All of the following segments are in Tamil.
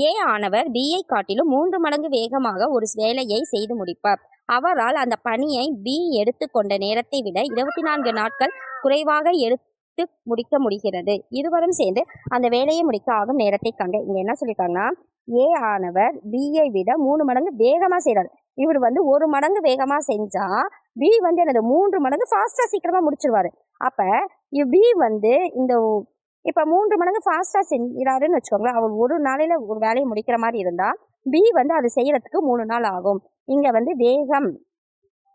ஏ ஆனவர் பியை காட்டிலும் மூன்று மடங்கு வேகமாக ஒரு வேலையை செய்து முடிப்பார். அவரால் அந்த பணியை பி எடுத்துக்கொண்ட நேரத்தை விட இருபத்தி நான்கு நாட்கள் குறைவாக எடுத்து முடிக்க முடிகிறது. இருவரும் சேர்ந்து அந்த வேலையை முடிக்க ஆகும் நேரத்தை கண்டு இங்க என்ன சொல்லியிருக்காங்கன்னா ஏ ஆனவர் பியை விட மூணு மடங்கு வேகமா செய்கிறார் இவர் வந்து ஒரு மடங்கு வேகமா செஞ்சா பி வந்து எனது மூன்று மடங்கு ஃபாஸ்டா சீக்கிரமா முடிச்சிருவாரு. அப்ப பி வந்து இந்த இப்போ மூன்று மடங்கு ஃபாஸ்ட்டாக செஞ்சாருன்னு வச்சுக்கோங்களேன். அவர் ஒரு நாளையில் ஒரு வேலையை முடிக்கிற மாதிரி இருந்தால் பி வந்து அது செய்கிறதுக்கு மூணு நாள் ஆகும். இங்கே வந்து வேகம்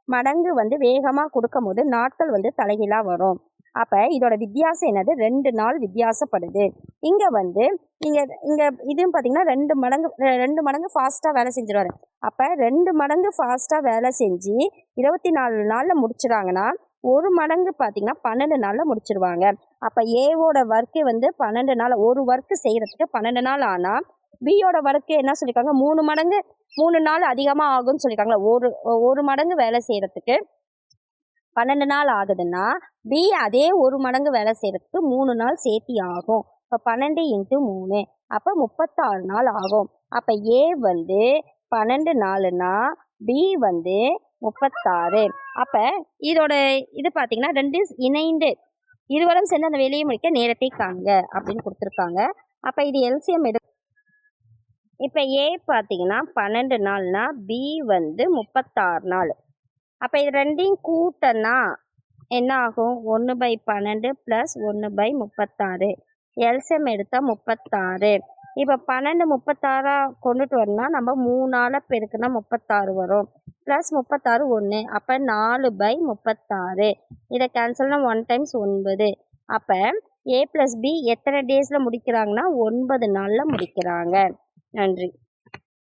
மடங்கு வந்து வேகமாக கொடுக்கும் போது நாட்கள் வந்து தலைகீழாக வரும். அப்போ இதோட வித்தியாசம் என்னது? ரெண்டு நாள் வித்தியாசப்படுது. இங்கே வந்து இங்கே இங்கே இதுவும் பார்த்தீங்கன்னா ரெண்டு மடங்கு ரெண்டு மடங்கு ஃபாஸ்ட்டாக வேலை செஞ்சிருவாரு. அப்போ ரெண்டு மடங்கு ஃபாஸ்ட்டாக வேலை செஞ்சு இருபத்தி நாலு நாளில் முடிச்சிடாங்கன்னா ஒரு மடங்கு பார்த்திங்கன்னா பன்னெண்டு நாளில் முடிச்சிருவாங்க. அப்போ ஏவோட ஒர்க்கு வந்து பன்னெண்டு நாள் ஒரு ஒர்க்கு செய்கிறதுக்கு பன்னெண்டு நாள் ஆனால் பியோட ஒர்க்கு என்ன சொல்லியிருக்காங்க மூணு மடங்கு மூணு நாள் அதிகமாக ஆகும்னு சொல்லியிருக்காங்களா ஒரு ஒரு மடங்கு வேலை செய்கிறதுக்கு பன்னெண்டு நாள் ஆகுதுன்னா பி அதே ஒரு மடங்கு வேலை செய்கிறதுக்கு மூணு நாள் சேர்த்தி ஆகும். இப்போ பன்னெண்டு இன்ட்டு மூணு அப்போ முப்பத்தாறு நாள் ஆகும். அப்போ ஏ வந்து பன்னெண்டு நாலுனா பி வந்து முப்பத்தாறு. அப்போ இதோட இது பார்த்தீங்கன்னா ரெண்டு இணைந்து இருவரும் சேர்ந்து அந்த வேலையை முடிக்க நேரத்தை காண்க அப்படின்னு கொடுத்துருக்காங்க. அப்போ இது எல்சிஎம் எடு இப்போ ஏ பார்த்தீங்கன்னா பன்னெண்டு நாள்னா பி வந்து முப்பத்தாறு நாள். அப்போ இது ரெண்டையும் கூட்டனா என்ன ஆகும்? ஒன்று பை பன்னெண்டு ப்ளஸ் ஒன்று பை முப்பத்தாறு. எல்சிஎம் எடுத்தால் முப்பத்தாறு. இப்போ பன்னெண்டு முப்பத்தாறாக கொண்டுட்டு வரணும்னா நம்ம மூணால் பெருக்குனா முப்பத்தாறு வரும். ப்ளஸ் முப்பத்தாறு ஒன்று அப்போ நாலு பை முப்பத்தாறு. இதை கேன்சல்னா ஒன் டைம்ஸ் ஒன்பது. அப்போ ஏ ப்ளஸ் பி எத்தனை டேஸில் முடிக்கிறாங்கன்னா ஒன்பது நாளில் முடிக்கிறாங்க. நன்றி.